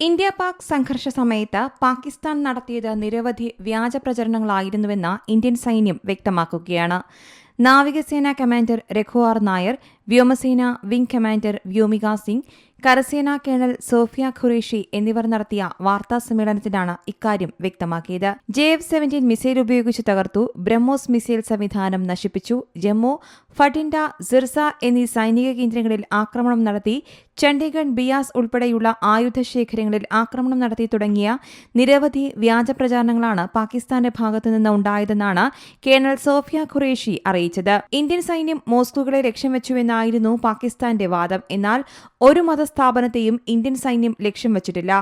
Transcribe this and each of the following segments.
India Pak സംഘർഷ സമയത്ത് പാകിസ്ഥാൻ നടത്തിയത് നിരവധി വ്യാജ പ്രചരണങ്ങളായിരുന്നുവെന്ന് ഇന്ത്യൻ സൈന്യം വ്യക്തമാക്കുകയാണ്. നാവികസേന കമാൻഡർ രഘുവാർ നായർ വ്യോമസേന വിംഗ് കമാൻഡർ വ്യോമിക സിംഗ് കരസേനാ കേണൽ സോഫിയ ഖുറേഷി എന്നിവർ നടത്തിയ വാർത്താ സമ്മേളനത്തിലാണ് ഇക്കാര്യം വ്യക്തമാക്കിയത്. ജെ എഫ് സെവന്റീൻ മിസൈൽ ഉപയോഗിച്ച് തകർത്തു ബ്രഹ്മോസ് മിസൈൽ സംവിധാനം നശിപ്പിച്ചു ജമ്മു ഫട്ടിൻഡ സിർസ എന്നീ സൈനിക കേന്ദ്രങ്ങളിൽ ആക്രമണം നടത്തി ചണ്ഡീഗഡ് ബിയാസ് ഉൾപ്പെടെയുള്ള ആയുധ ശേഖരങ്ങളിൽ ആക്രമണം നടത്തി തുടങ്ങിയ നിരവധി വ്യാജ പ്രചാരണങ്ങളാണ് പാകിസ്ഥാന്റെ ഭാഗത്തുനിന്ന് ഉണ്ടായതെന്നാണ് കേണൽ സോഫിയ ഖുറേഷി അറിയിച്ചത്. ഇന്ത്യൻ സൈന്യം മോസ്കുകളെ ലക്ഷ്യം വെച്ചുവെന്നായിരുന്നു പാകിസ്ഥാന്റെ വാദം. എന്നാൽ ഒരു മതസ്ഥാപനത്തെയും ഇന്ത്യൻ സൈന്യം ലക്ഷ്യം വച്ചിട്ടില്ല.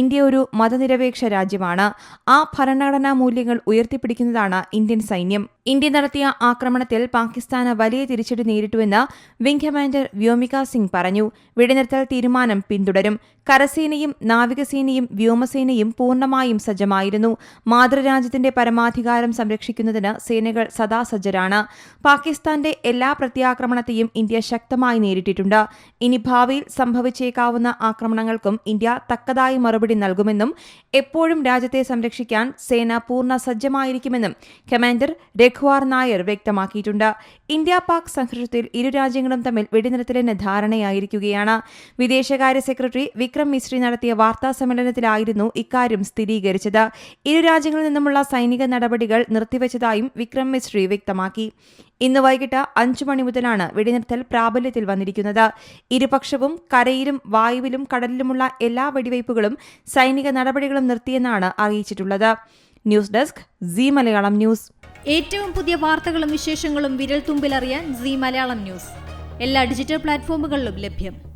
ഇന്ത്യ ഒരു മതനിരപേക്ഷ രാജ്യമാണ്. ആ ഭരണഘടനാ മൂല്യങ്ങൾ ഉയർത്തിപ്പിടിക്കുന്നതാണ് ഇന്ത്യൻ സൈന്യം. ഇന്ത്യ നടത്തിയ ആക്രമണത്തിൽ പാകിസ്ഥാന് വലിയ തിരിച്ചടി നേരിട്ടുവെന്ന് വിംഗ് കമാൻഡർ വ്യോമിക സിംഗ് പറഞ്ഞു. വെടിനിർത്തൽ തീരുമാനം പിന്തുടരും. കരസേനയും നാവികസേനയും വ്യോമസേനയും പൂർണമായും സജ്ജമായിരുന്നു. മാതൃരാജ്യത്തിന്റെ പരമാധികാരം സംരക്ഷിക്കുന്നതിന് സേനകൾ സദാ സജ്ജരാണ് പാകിസ്ഥാന്റെ എല്ലാ പ്രത്യാക്രമണത്തെയും ഇന്ത്യ ശക്തമായി നേരിട്ടിട്ടുണ്ട്. ഇനി ഭാവിയിൽ സംഭവിച്ചേക്കാവുന്ന ആക്രമണങ്ങൾക്കും ഇന്ത്യ തക്കതായി മറുപടി നൽകുമെന്നും എപ്പോഴും രാജ്യത്തെ സംരക്ഷിക്കാൻ സേന പൂർണ സജ്ജമായിരിക്കുമെന്നും കമാൻഡർ രഘുവാർ നായർ വ്യക്തമാക്കിയിട്ടുണ്ട്. ഇന്ത്യ പാക് സംഘർഷത്തിൽ ഇരു രാജ്യങ്ങളും തമ്മിൽ വെടിനിർത്തലിന് ധാരണയായിരിക്കുകയാണ്. വിദേശകാര്യ സെക്രട്ടറി വിക്രം മിശ്രി നടത്തിയ വാർത്താ സമ്മേളനത്തിലായിരുന്നു ഇക്കാര്യം സ്ഥിരീകരിച്ചത്. ഇരു രാജ്യങ്ങളിൽ നിന്നുമുള്ള സൈനിക നടപടികൾ നിർത്തിവച്ചതായും വിക്രം മിശ്രി വ്യക്തമാക്കി. ഇന്ന് വൈകിട്ട് അഞ്ചു മണി മുതലാണ് വെടിനിർത്തൽ പ്രാബല്യത്തിൽ വന്നിരിക്കുന്നത്. ഇരുപക്ഷവും കരയിലും വായുവിലും കടലിലുമുള്ള എല്ലാ വെടിവയ്പുകളും സൈനിക നടപടികളും നിർത്തിയെന്നാണ് അറിയിച്ചിട്ടുള്ളത്. News desk Zee Malayalam news. ഏറ്റവും പുതിയ വാർത്തകളും വിശേഷങ്ങളും വിരൽ തുമ്പിലറിയാൻ സി മലയാളം ന്യൂസ്. എല്ലാ ഡിജിറ്റൽ പ്ലാറ്റ്ഫോമുകളിലും ലഭ്യം.